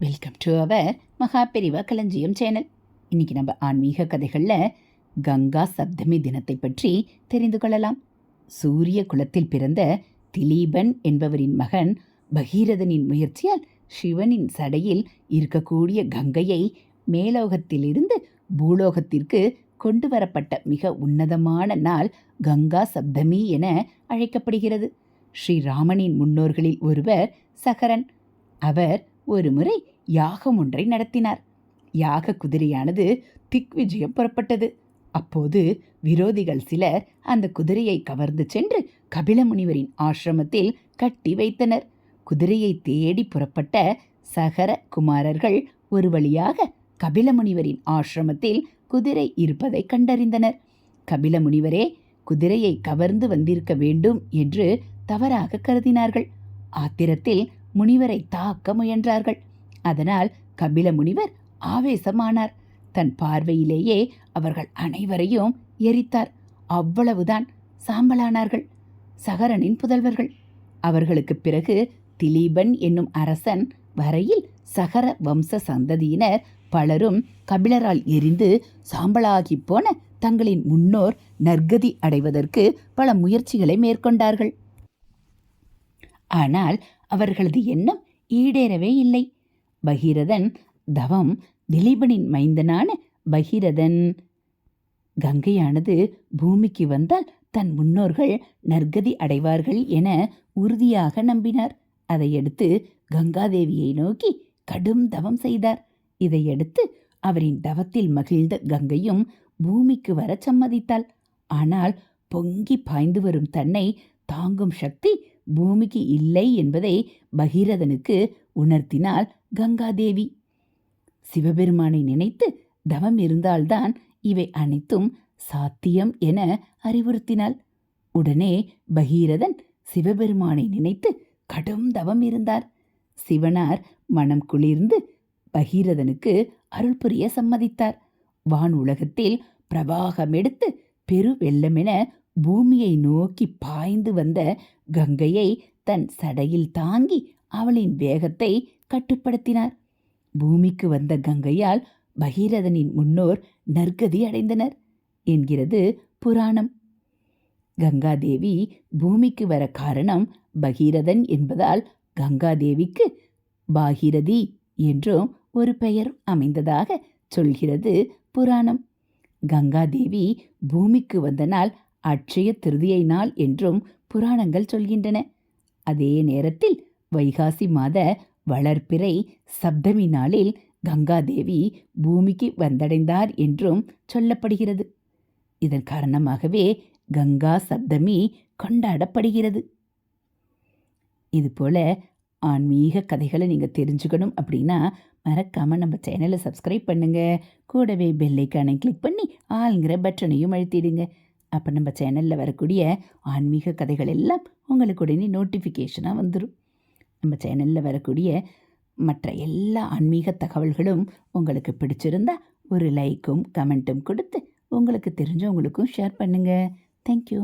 Welcome to our மகா பெரிவா களஞ்சியம் channel இன்னைக்கு நம்ம ஆன்மீக கதைகளில் கங்கா சப்தமி தினத்தை பற்றி தெரிந்து கொள்ளலாம். சூரிய குலத்தில் பிறந்த திலீபன் என்பவரின் மகன் பகீரதனின் முயற்சியால் சிவனின் சடையில் இருக்கக்கூடிய கங்கையை மேலோகத்திலிருந்து பூலோகத்திற்கு கொண்டு வரப்பட்ட மிக உன்னதமான நாள் கங்கா சப்தமி என அழைக்கப்படுகிறது. ஸ்ரீராமனின் முன்னோர்களில் ஒருவர் சகரன். அவர் ஒருமுறை யாகம் ஒன்றை நடத்தினார். யாக குதிரையானது திக்விஜயம் புறப்பட்டது. அப்போது விரோதிகள் சிலர் அந்த குதிரையை கவர்ந்து சென்று கபில முனிவரின் ஆசிரமத்தில் கட்டி வைத்தனர். குதிரையை தேடி புறப்பட்ட சகர குமாரர்கள் ஒரு வழியாக கபில முனிவரின் ஆசிரமத்தில் குதிரை இருப்பதை கண்டறிந்தனர். கபில முனிவரே குதிரையை கவர்ந்து வந்திருக்க வேண்டும் என்று தவறாக கருதினார்கள். ஆத்திரத்தில் முனிவரை தாக்க முயன்றார்கள். அதனால் கபில முனிவர் ஆவேசமானார். தன் பார்வையிலேயே அவர்கள் அனைவரையும் எரித்தார். அவ்வளவுதான் சாம்பலானார்கள். சகரனின் புதல்வர்கள். அவர்களுக்கு பிறகு திலீபன் என்னும் அரசன் வரையில் சகர வம்ச சந்ததியினர் பலரும் கபிலரால் எரிந்து சாம்பலாகிப் போன தங்களின் முன்னோர் நற்கதி அடைவதற்கு பல முயற்சிகளை மேற்கொண்டார்கள். ஆனால் அவர்களது எண்ணம் ஈடேறவே இல்லை. பகீரதன் தவம் திலீபனின் மைந்தனான பகீரதன். கங்கையானது பூமிக்கு வந்தால் தன் முன்னோர்கள் நற்கதி அடைவார்கள் என உறுதியாக நம்பினார். அதையடுத்து கங்காதேவியை நோக்கி கடும் தவம் செய்தார். இதையடுத்து அவரின் தவத்தில் மகிழ்ந்த கங்கையும் பூமிக்கு வர சம்மதித்தாள். ஆனால் பொங்கி பாய்ந்து வரும் தன்னை தாங்கும் சக்தி பூமிக்கு இல்லை என்பதை பகீரதனுக்கு உணர்த்தினாள் கங்காதேவி. சிவபெருமானை நினைத்து தவம் இருந்தால்தான் இவை அனைத்தும் சாத்தியம் என அறிவுறுத்தினாள். உடனே பகீரதன் சிவபெருமானை நினைத்து கடும் தவம் இருந்தார். சிவனார் மனம் குளிர்ந்து பகீரதனுக்கு அருள் புரிய சம்மதித்தார். வான் உலகத்தில் பிரவாகமெடுத்து பெரு வெள்ளமென பூமியை நோக்கி பாய்ந்து வந்த கங்கையை தன் சடையில் தாங்கி அவளின் வேகத்தை கட்டுப்படுத்தினார். பூமிக்கு வந்த கங்கையால் பகீரதனின் முன்னோர் நற்கதி அடைந்தனர் என்கிறது புராணம். கங்காதேவி பூமிக்கு வர காரணம் பகீரதன் என்பதால் கங்காதேவிக்கு பாகீரதி என்றும் ஒரு பெயர் அமைந்ததாக சொல்கிறது புராணம். கங்காதேவி பூமிக்கு வந்த நாள் அட்சய திருதியை நாள் என்றும் புராணங்கள் சொல்கின்றன. அதே நேரத்தில் வைகாசி மாத வளர்ப்பிறை சப்தமி நாளில் கங்காதேவி பூமிக்கு வந்தடைந்தார் என்றும் சொல்லப்படுகிறது. இதன் காரணமாகவே கங்கா சப்தமி கொண்டாடப்படுகிறது. இதுபோல் ஆன்மீக கதைகளை நீங்கள் தெரிஞ்சுக்கணும் அப்படின்னா மறக்காமல் நம்ம சேனலை சப்ஸ்கிரைப் பண்ணுங்கள் கூடவே பெல்லைக்கானை கிளிக் பண்ணி ஆளுங்கிற பட்டனையும் அழுத்திடுங்க. அப்போ நம்ம சேனலில் வரக்கூடிய ஆன்மீக கதைகள் எல்லாம் உங்களுக்கு உடனே நோட்டிஃபிகேஷனாக வந்துடும் நம்ம சேனலில் வரக்கூடிய மற்ற எல்லா ஆன்மீக தகவல்களும் உங்களுக்கு பிடிச்சிருந்தா ஒரு லைக்கும் கமெண்ட்டும் கொடுத்து உங்களுக்கு தெரிஞ்சவங்களுக்கும் ஷேர் பண்ணுங்கள் தேங்க்யூ